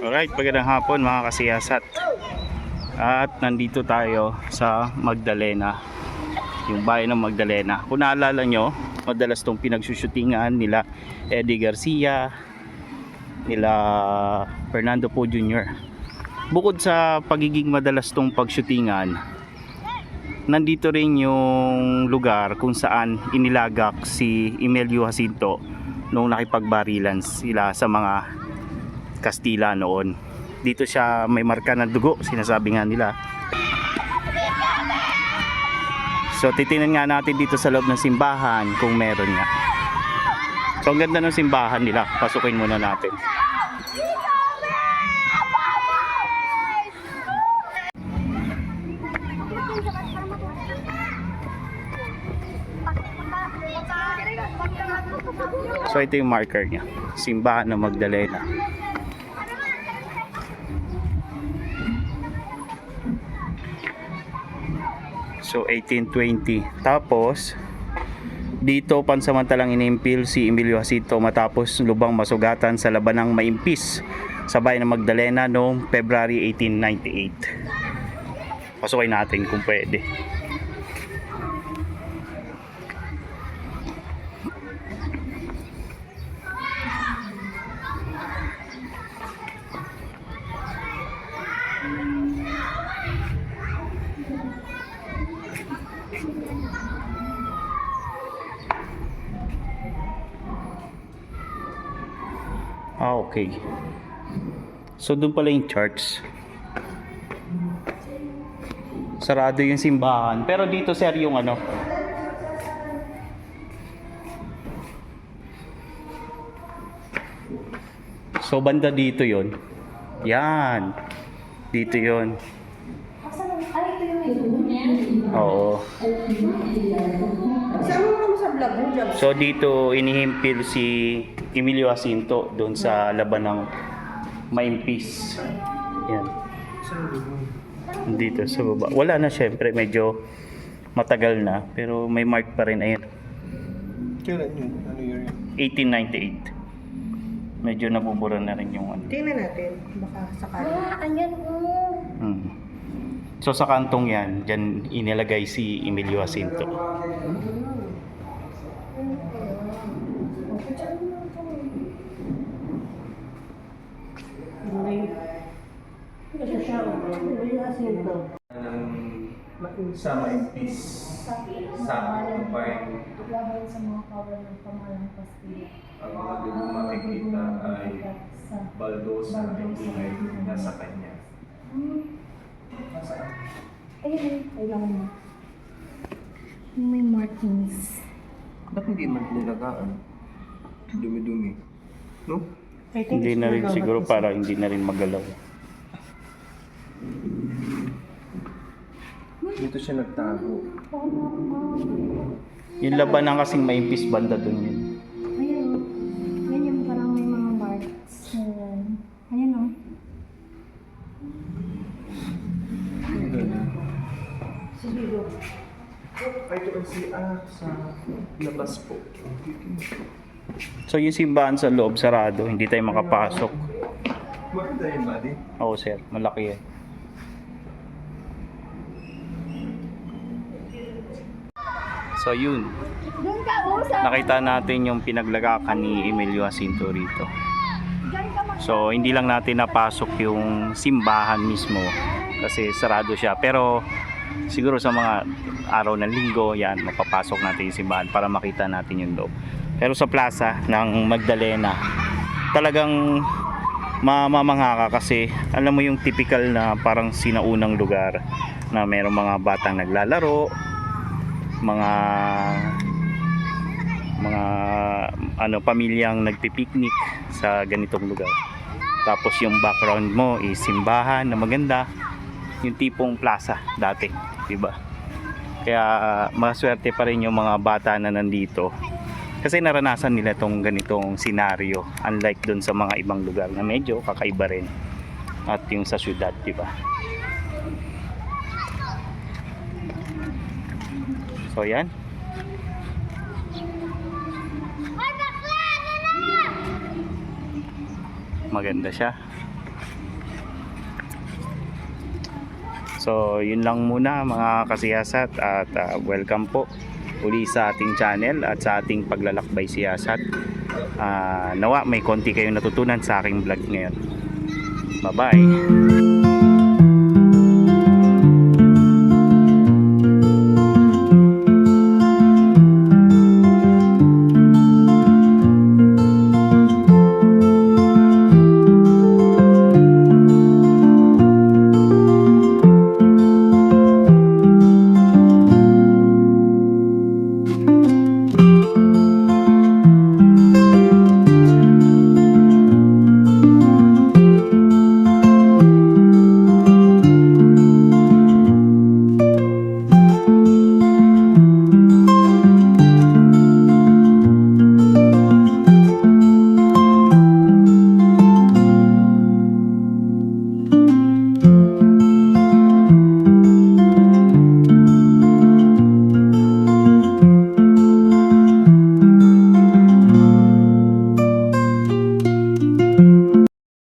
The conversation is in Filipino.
Alright, magandang hapon mga kasiyasat. At nandito tayo sa Magdalena. Yung bayan ng Magdalena. Kung naalala nyo, madalas tong pinagsushootingan nila Eddie Garcia, nila Fernando Po Jr. Bukod sa pagiging madalas tong pagshootingan, nandito rin yung lugar kung saan inilagak si Emilio Jacinto nung nakipagbarilan sila sa mga Kastila noon. Dito siya may marka ng dugo, sinasabi nga nila. So titinan nga natin dito sa loob ng simbahan kung meron nga. So ang ganda ng simbahan nila, pasukin muna natin. So ito yung marker niya, simbahan ng Magdalena. So 1820. Tapos dito pansamantalang inimpil si Emilio Jacinto matapos lubang masugatan sa labanang maimpis sa bayan ng Magdalena noong February 1898. Pasukin natin kung pwede. Ah, okay. So doon pala yung church. Sarado yung simbahan. Pero dito sir yung ano. So banda dito yon. Yan. Dito yon. Oo. Sama mo sa vlog mo dyan. So dito inihimpil si Emilio Jacinto doon sa laban ng Maimpis. Yan. Dito sa baba. Wala na syempre, medyo matagal na pero may mark pa rin ayun. Kailan yun? Ano year yun? 1898. Medyo nabubura na rin yung ano. Tingnan natin. Baka sakali. Ah, andyan oh. So sa kantong yan, dyan inilagay si Emilio Jacinto. Hindi kasi ito. Sa. Sa Kumpay. Laban sa mga power ng pamalang Kastila. Ang mga doon makikita ay baldos na ibigay na sa kanya. Nasaan? Ayun, kailangan mo. May markings. Ba't hindi man nilagaan? Dumi-dumi. No? I think Hindi na rin siguro para hindi na rin magalaw. Dito siya nagtago. Yung laban ng kasing Maimpis banda doon yun. Ah, sa labas po. So yung simbahan sa loob sarado, hindi tayo makapasok. Maganda yun, buddy. Oo sir, malaki yan. So yun, nakita natin yung pinaglagakan ni Emilio Jacinto rito. So hindi lang natin napasok yung simbahan mismo kasi sarado siya. Pero siguro sa mga araw ng linggo, yan, mapapasok natin yung simbahan para makita natin yung loob. Pero sa plaza ng Magdalena, talagang mamamangha ka kasi alam mo yung typical na parang sinaunang lugar na mayroong mga batang naglalaro, mga mga ano pamilyang nagpipiknik sa ganitong lugar. Tapos yung background mo is simbahan na maganda, yung tipong plaza dati, 'di ba? Kaya maswerte pa rin yung mga bata na nandito. Kasi naranasan nila tong ganitong senaryo unlike doon sa mga ibang lugar na medyo kakaiba rin. At yung sa syudad, 'di ba? So yan. Maganda siya. So, yun lang muna mga kasiyasat at ah, welcome po uli sa ating channel at sa ating paglalakbay siyasat. Ah, nawa may konti kayong natutunan sa aking vlog ngayon. Bye-bye.